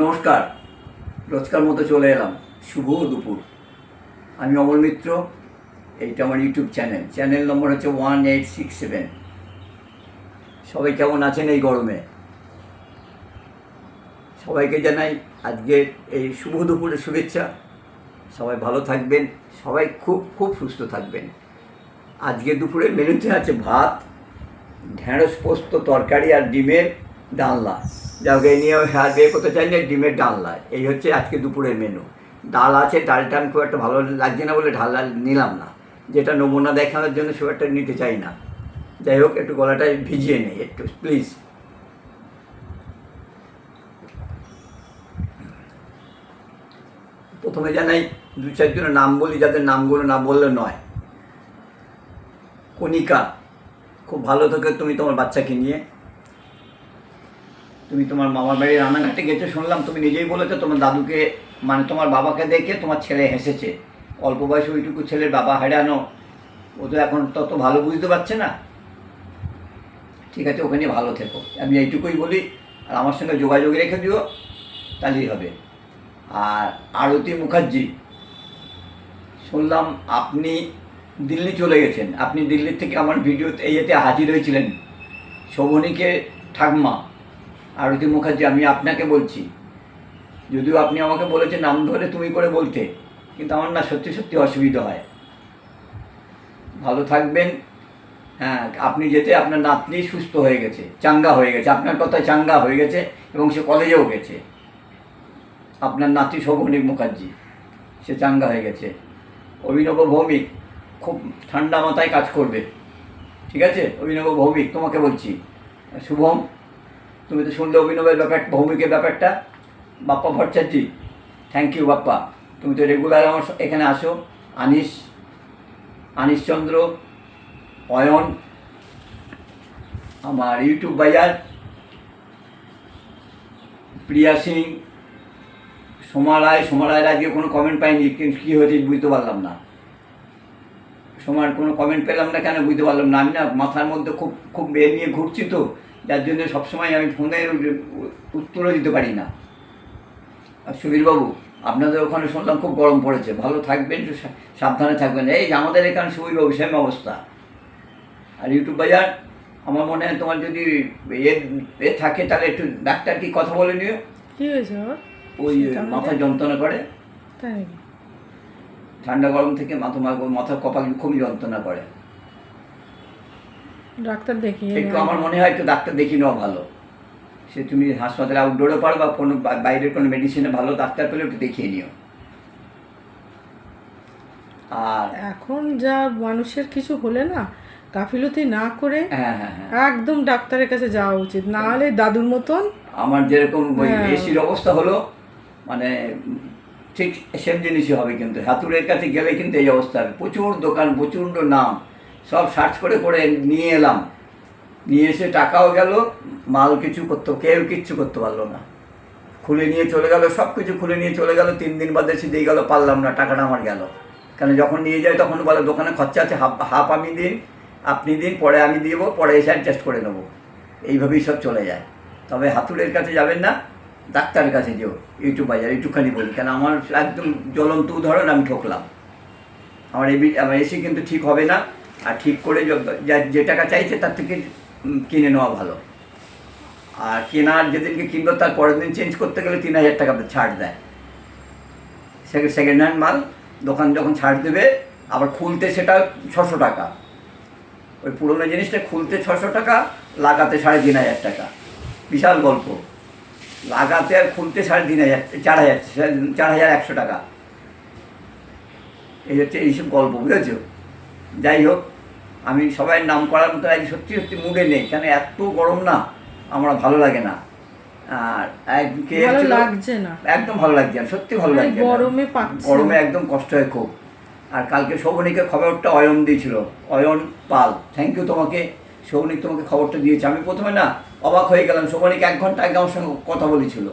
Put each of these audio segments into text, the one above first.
নমস্কার। রোজকার মতো চলে এলাম। শুভ দুপুর। আমি অমল মিত্র। এইটা আমার ইউটিউব চ্যানেল। চ্যানেল নম্বর হচ্ছে ওয়ান এইট সিক্স সেভেন। সবাই কেমন আছেন এই গরমে? সবাইকে জানাই আজকের এই শুভ দুপুরের শুভেচ্ছা। সবাই ভালো থাকবেন। সবাই খুব খুব সুস্থ থাকবেন। আজকে দুপুরে মেনুতে আছে ভাত, ঢেঁড়স পোস্ত তরকারি আর ডিমের ডালনা। যাকে এই নিয়ে আর বের করতে চাই না, ডিমের ডালনা এই হচ্ছে আজকে দুপুরের মেনু ডাল আছে ডালটা আমি খুব একটা ভালো লাগছে না বলে ঢাল নিলাম না। যেটা নমুনা দেখানোর জন্য খুব একটা নিতে চাই না। যাই হোক, একটু গলাটা ভিজিয়ে নেই, একটু প্লিজ প্রথমে জানাই, দু চারজনের নাম বলি, যাদের নামগুলো না বললে নয়। কণিকা, খুব ভালো থেকে তুমি তোমার বাচ্চাকে নিয়ে তুমি তোমার মামার বাড়ির রান্নাঘাটে গেছো, শুনলাম তুমি নিজেই বলেছ তোমার দাদুকে মানে তোমার বাবাকে দেখে তোমার ছেলে হেসেছে। অল্প বয়সে ওইটুকু ছেলের বাবা হারানো ও তো এখন তত ভালো বুঝতে পারছে না। ঠিক আছে ওখানে ভালো থেকো। আমি এইটুকুই বলি, আর আমার সঙ্গে যোগাযোগ রেখে দিও, তাহলেই হবে। আর আরতি মুখার্জি, শুনলাম আপনি দিল্লি চলে গেছেন। আপনি দিল্লির থেকে আমার ভিডিওতে এতে হাজির হয়েছিলেন। শোভনীকে ঠাকমা আরতি মুখার্জি, আমি আপনাকে বলছি। যদিও আপনি আমাকে বলেছেন নাম ধরে তুমি করে বলতে, কিন্তু আমার না সত্যি সত্যি অসুবিধা হয়। ভালো থাকবেন। হ্যাঁ আপনি যেতে আপনার নাতনি সুস্থ হয়ে গেছে, চাঙ্গা হয়ে গেছে। আপনার কথা চাঙ্গা হয়ে গেছে এবং সে কলেজেও গেছে। আপনার নাতি শোভনী মুখার্জি, সে চাঙ্গা হয়ে গেছে। অভিনব ভৌমিক, খুব ঠান্ডা মাথায় কাজ করবে। ঠিক আছে? অভিনব ভৌমিক, তোমাকে বলছি। শুভম তুমি তো শুনলে অভিনবের ব্যাপার, ভৌমিকের ব্যাপারটা। Bappa Bhattacharya thank you Bappa. তুমি তো রেগুলার আমার এখানে আসো। আনিস আনিশচন্দ্র অয়ন, আমার ইউটিউব বাজার প্রিয়া সিং, সোমা রায়, সোমা রায়ের আজকে কোনো কমেন্ট পাইনি কিন্তু কী হয়েছে বুঝতে পারলাম না। সোমার কোনো কমেন্ট পেলাম না কেন বুঝতে পারলাম না। আমি না মাথার মধ্যে খুব খুব এ নিয়ে ঘুরছি তো। যার জন্য সবসময় আমি ফোনের উত্তরও দিতে পারি না। আর সুবীরবাবু আপনাদের ওখানে শুনলাম খুব গরম পড়েছে। ভালো থাকবেন সাবধানে থাকবেন। এই যে আমাদের এখানে সুবীরবাবু সেম অবস্থা। আর ইউটিউব বাজার আমার মনে হয় তোমার যদি এ এ থাকে তাহলে একটু ডাক্তার কি কথা বলে নিও। কি হয়েছে ওই মাথা যন্ত্রণা করে। ঠান্ডা গরম থেকে মাথা মাথার কপাল খুবই যন্ত্রণা করে। ডাক্তার দেখিয়ে একটু আমার মনে হয় একটু ডাক্তার দেখিয়ে নেওয়া ভালো। সে তুমি হাসপাতালে আউটডোরে পারো বা কোনো বাইরের কোনো মেডিসিনে ভালো ডাক্তার পেলে একটু দেখিয়ে নিও। আর এখন যা মানুষের কিছু হলে না গাফিলতি না করে হ্যাঁ হ্যাঁ হ্যাঁ। একদম ডাক্তারের কাছে যাওয়া উচিত। না হলে দাদুর মতন আমার যেরকম। এসির অবস্থা হলো মানে ঠিক সেম জিনিসই হবে কিন্তু। হাতুড়ের কাছে গেলে কিন্তু এই অবস্থা হবে। প্রচুর দোকান প্রচণ্ড নাম। সব সার্চ করে করে নিয়ে এলাম। নিয়ে এসে টাকাও গেল, মাল কিছু করতে, কেউ কিচ্ছু করতে পারল না। খুলে নিয়ে চলে গেল, সব কিছু খুলে নিয়ে চলে গেল, তিন দিন বাদে এসে দিয়ে গেল, পারলাম না, টাকাটা আমার গেল। কেন যখন নিয়ে যায় তখন বলে, দোকানে খরচা আছে, হাফ হাফ আমি দিন, আপনি দিন, পরে আমি দিব, পরে এসে অ্যাডজাস্ট করে নেব। এইভাবেই সব চলে যায়। তবে হাতুড়ের কাছে যাবেন না, ডাক্তারের কাছে যেও, ইউটিউব বাজার, একটুখানি বলি, কেন আমার একদম জ্বলন্ত উদাহরণ, আমি ঠকলাম। আমার এই বি- আমার এসি কিন্তু ঠিক হবে না আর ঠিক করে য- টাকা চাইছে তার থেকে কিনে নেওয়া ভালো। আর কেনার যেদিনকে কিনবো, তার পরের দিন চেঞ্জ করতে গেলে তিন হাজার টাকা ছাড় দেয়। সেকেন্ড হ্যান্ড মাল, দোকান যখন ছাড় দেবে, আবার খুলতে সেটা ছশো টাকা। ওই পুরোনো জিনিসটা খুলতে ছশো টাকা, লাগাতে সাড়ে তিন হাজার টাকা। বিশাল গল্প। লাগাতে আর খুলতে সাড়ে তিন হাজার, চার হাজার চার হাজার একশো টাকা। এই হচ্ছে এইসব গল্প, বুঝেছ? যাই হোক আমি সবাই নাম করার মতো আজ সত্যি সত্যি মুডে নেই কেন এত গরম না আমার ভালো লাগে না। আর ভালো লাগছে না। একদম ভালো লাগছে না সত্যি ভালো এই লাগছে। গরমে গরমে একদম কষ্ট হয় খুব। আর কালকে শোভনীকে খবরটা অয়ন দিয়েছিল অয়ন পাল। থ্যাংক ইউ তোমাকে শোভনিক তোমাকে খবরটা দিয়েছে। আমি প্রথমে না অবাক হয়ে গেলাম শোভনিক এক ঘণ্টা আগে আমার সঙ্গে কথা বলেছিল।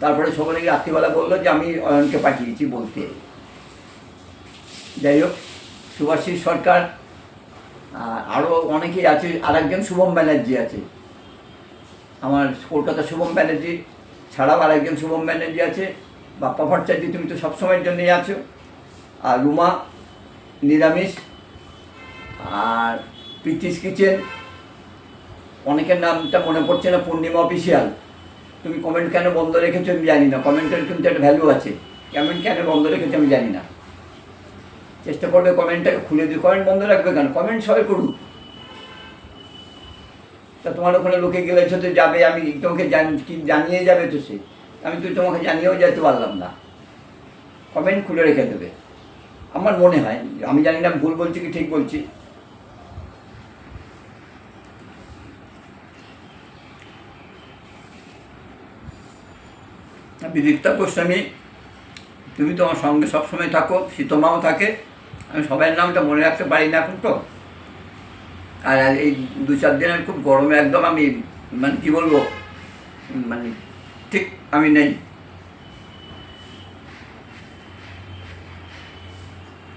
তারপরে শোভনিক রাত্রিবেলা বলল যে আমি অয়নকে পাঠিয়েছি বলতে। যাই হোক সুভাষিস সরকার আরও অনেকেই আছে আর একজন শুভম ব্যানার্জি আছে। আমার কলকাতা শুভম ব্যানার্জি ছাড়াও আরেকজন শুভম ব্যানার্জি আছে। বাপ্পা ভট্টাচার্য, তুমি তো সবসময়ের জন্যই আছো। আর রুমা, নিরামিষ। আর প্রীতিস কিচেন। অনেকের নামটা মনে পড়ছে না, পূর্ণিমা অফিসিয়াল। তুমি কমেন্ট কেন বন্ধ রেখেছো আমি জানি না। কমেন্টের কিন্তু একটা ভ্যালু আছে। কমেন্ট কেন বন্ধ রেখেছো আমি জানি না। চেষ্টা করবে কমেন্টটাকে খুলে দিয়ে কমেন্ট বন্ধ রাখবে কেন? কমেন্ট সবাই করুক। তা তোমার ওখানে লোকে গেলে তো যাবে, আমি তোমাকে জানিয়ে যাবে তো সে? আমি তো তোমাকে জানিয়েও যেতে পারলাম না। কমেন্ট খুলে রেখে দেবে। আমার মনে হয়, আমি জানি না, ভুল বলছি কি ঠিক বলছি। বিদিকতা গোস্বামী, তুমি তোমার সঙ্গে সবসময় থাকো শীতমাও থাকে। আমি সবাইয়ের নামটা মনে রাখতে পারি না এখন তো। আর এই দু চার দিন আমি খুব গরমে একদম আমি মানে কি বলব মানে ঠিক আমি নেই।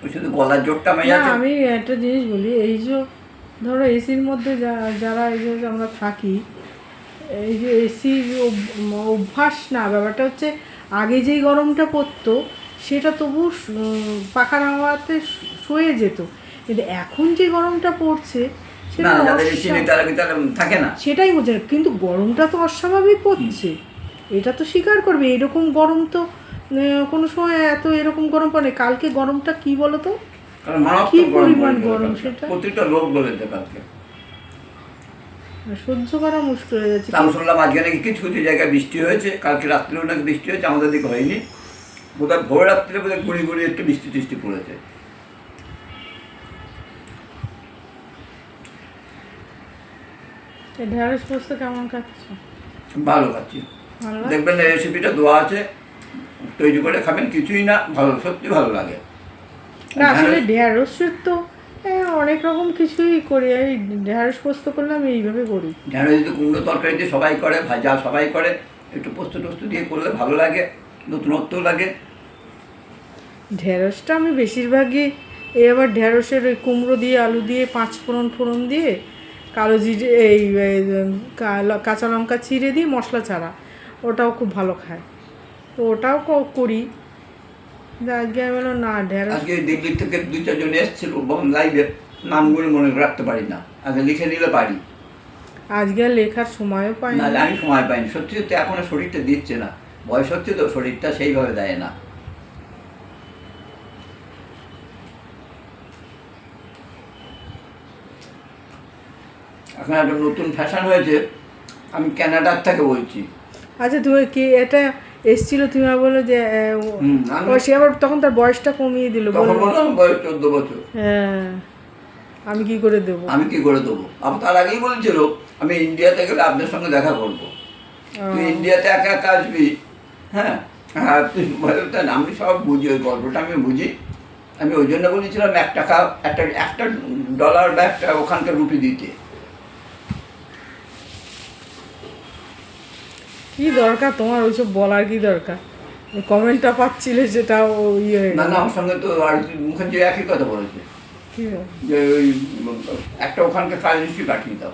ওই শুধু গলার জোরটা আমি আমি একটা জিনিস বলি এই যে ধরো এসির মধ্যে যা- যারা এই যে আমরা থাকি এই যে এসির অভ্যাস না ব্যাপারটা হচ্ছে আগে যেই গরমটা পড়তো সেটা তবু পাখার হাওয়াতে শ- সয়ে যেত। কিন্তু এখন যে গরমটা পড়ছে থাকে না? সেটাই বোঝা কিন্তু গরমটা তো অস্বাভাবিক পড়ছে এটা তো স্বীকার করবে। এরকম গরম তো কোনো সময় এত এরকম গরম পড়ে কালকে গরমটা কি বলো তো কি পরিমাণ গরম সেটা? প্রতিটা রোগ কালকে। সহ্য করা মুশকিল হয়ে যাচ্ছে। তাও শুনলাম আজকে নাকি কিছু কিছু জায়গায় বৃষ্টি হয়েছে। কালকে রাত্রেও নাকি বৃষ্টি হয়েছে। আমাদের দিকে হয়নি। বোধহয় ভোর রাত্রে বোধহয় গুড়ি গুড়ি একটু বৃষ্টি টিষ্টি পড়েছে। ঢেঁড়স পোস্ত কেমন খাচ্ছ? ভালো খাচ্ছি। দেখবেন এই রেসিপিটা দেওয়া আছে তৈরি করে খাবেন কিছুই না ভালো সত্যি ভালো লাগে। না আসলে ঢেঁড়সের তো অনেক রকম কিছুই করি এই ঢেঁড়স পোস্ত করলে আমি এইভাবে করি। ঢেঁড়স যদি কুমড়ো তরকারি দিয়ে সবাই করে ভাজা সবাই করে একটু পোস্ত টোস্ত দিয়ে করলে ভালো লাগে। নতুনত্ব লাগে। ঢেঁড়সটা আমি বেশিরভাগই এই আবার ঢেঁড়সের ওই কুমড়ো দিয়ে আলু দিয়ে পাঁচ ফোড়ন ফোড়ন দিয়ে কালো জিরে এই কাঁচা লঙ্কা চিড়ে দিয়ে মশলা ছাড়া। ওটাও খুব ভালো খায়। তো ওটাও করি। আজকে আমি বললাম না ঢেঁড়স আজকে দিল্লি থেকে দুই চারজন এসেছিল লাইভে। নামগুলো মনে রাখতে পারি না। আগে লিখে নিলে পারি। আজকে লেখার সময়ও পাই না। আমি সময় পাইনি। সত্যি সত্যি এখনও শরীরটা দিচ্ছে না। বয়স হচ্ছে তো শরীরটা সেইভাবে দেয় না। এখন একটা নতুন ফ্যাশন হয়েছে আমি ক্যানাডার থেকে বলছি। আচ্ছা তুমি কি এটা এসছিল তুমি বলল যে আমি- সে আবার তখন তার বয়সটা কমিয়ে দিল তখন বললাম বয়স চোদ্দ বছর। হ্যাঁ আমি কি করে দেবো? আমি কি করে দেবো? আবার তার আগেই বলেছিল আমি ইন্ডিয়াতে গেলে আপনার সঙ্গে দেখা করব। তুই ইন্ডিয়াতে একা একা আসবি হ্যাঁ আমি সব বুঝি ওই গল্পটা আমি বুঝি। আমি ওই জন্য বলেছিলাম এক টাকা একটা একটা ডলার বা একটা ওখানকার রুপি দিতে। কি দরকার তোমার? ওইসব বলার কি দরকার? কমেন্টটা পাচ্ছিলে সেটা ও ইয়ে না না আমার সঙ্গে তো আর মুখার্জি একই কথা বলেছে। যে ওই একটা ওখানকার কারেন্সি পাঠিয়ে দাও।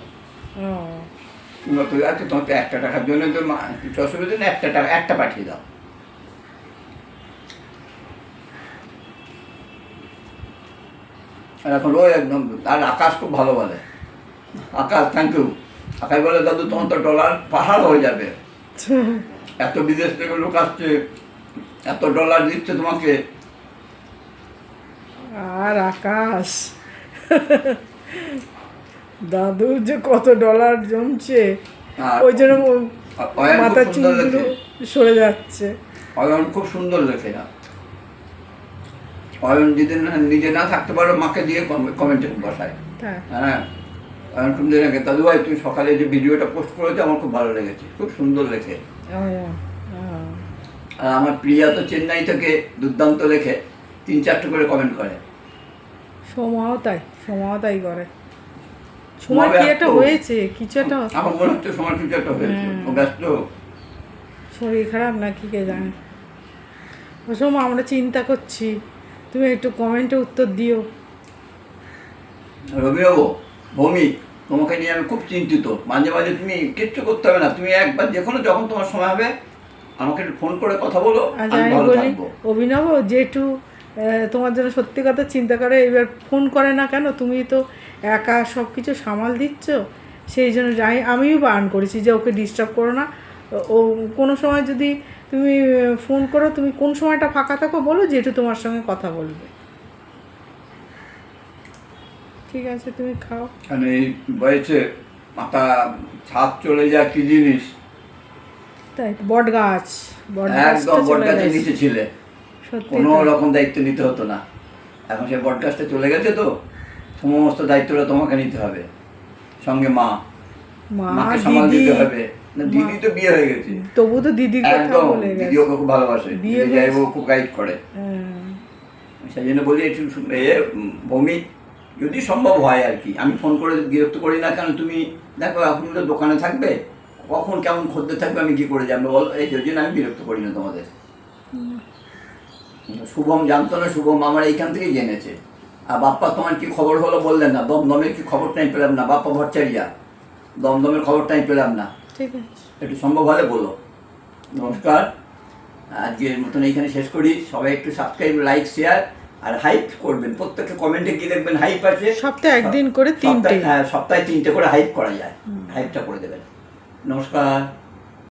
ও, কিংবা তুই আচ্ছা তোমার তো একটা টাকার জন্য তো মা- কিছু অসুবিধা নেই একটা টাকা একটা পাঠিয়ে দাও। আর এখন ওই একদম আর আকাশ খুব ভালো বলে। আকাশ থ্যাংক ইউ আকাশ বলে দাদু তোমার তো ডলার পাহাড় হয়ে যাবে। এত বিদেশ থেকে লোক আসছে এত ডলার দিচ্ছে তোমাকে। আর আকাশ। দাদুর যে কত ডলার জমছে ওই জন্য মাথার চুলগুলো লেখে। সরে যাচ্ছে। অয়ন খুব সুন্দর লেখে না। অয়ন যদি নিজে না থাকতে পারো মাকে দিয়ে কমেন্টে বসায়। হ্যাঁ। হ্যাঁ। অয়ন খুব সুন্দর লেখে। দাদু ভাই তুমি সকালে যে ভিডিওটা পোস্ট করেছ আমার খুব ভালো লেগেছে। খুব সুন্দর লেখে। আর আমার প্রিয়া তো চেন্নাই থেকে দুর্দান্ত লেখে। তিন চারটে করে কমেন্ট করে। সোমাও তাই সোমাও তাই করে। সময় কি একটা হয়েছে? কিছু একটা আমার মনে হচ্ছে সময় কিছু একটা হয়েছে। ও ব্যস্ত। শরীর খারাপ নাকি কে জানে? ও সোমা আমরা চিন্তা করছি। তুমি একটু কমেন্টে উত্তর দিও। রবিবাবু ভৌমিক তোমাকে নিয়ে আমি খুব চিন্তিত। মাঝে মাঝে তুমি কিচ্ছু করতে হবে না। তুমি একবার যে কোনো যখন তোমার সময় হবে আমাকে একটু ফোন করে কথা বলো আচ্ছা আমি ভালো থাকব। অভিনব আহ, তোমার জন্য সত্যি কথা চিন্তা করে এবার ফোন করে না কেন? তুমি তো একা সব কিছু সামাল দিচ্ছ। সেই জন্য যাই আমিও বারণ করেছি যে ওকে ডিস্টার্ব করো না। ও- কোনো সময় যদি তুমি ফোন করো তুমি কোন সময়টা ফাঁকা থাকো বলো যেটু তোমার সঙ্গে কথা বলবে। ঠিক আছে তুমি খাও। মানে এই বয়সে মাথা ছাদ চলে যায় কি জিনিস? তাই বট গাছ বট একদম বট চলে নিচে ছিলে। কোনো রকম দায়িত্ব নিতে হতো না। এখন সে বট চলে গেছে তো সমস্ত দায়িত্বটা তোমাকে নিতে হবে। সঙ্গে মা। মাকে সামাল দিতে হবে। না দিদি তো বিয়ে হয়ে গেছে। তবু তো কথা একদম দিদি ওকে খুব ভালোবাসে। বিয়ে দিদি হয়েছে। খুব গাইড করে। হ্যাঁ। সেই জন্য বলি একটু এ যদি সম্ভব হয় আর কি। আমি ফোন করে বিরক্ত করি না কেন তুমি দেখো আপনি তো দোকানে থাকবে। কখন কেমন খদ্দের থাকবে আমি কি করে জানব? বল এই জন্য আমি বিরক্ত করি না তোমাদের। শুভম জানতো না শুভম আমার এইখান থেকেই জেনেছে। আর বাপ্পা তোমার কি খবর হলো বললেন না দমদমের কি খবরটা আমি পেলাম না বাপ্পা ভট্টারিয়া দমদমের খবরটা আমি পেলাম না। ঠিক আছে। একটু সম্ভব হলে বলো। নমস্কার। আজকের মতন এইখানে শেষ করি। সবাই একটু সাবস্ক্রাইব লাইক শেয়ার আর হাইপ করবেন। প্রত্যেকটা কমেন্টে কি দেখবেন হাইপ আছে। সপ্তাহে একদিন করে তিনটে। হ্যাঁ সপ্তাহে তিনটে করে হাইপ করা যায়। হাইপটা করে দেবেন। নমস্কার।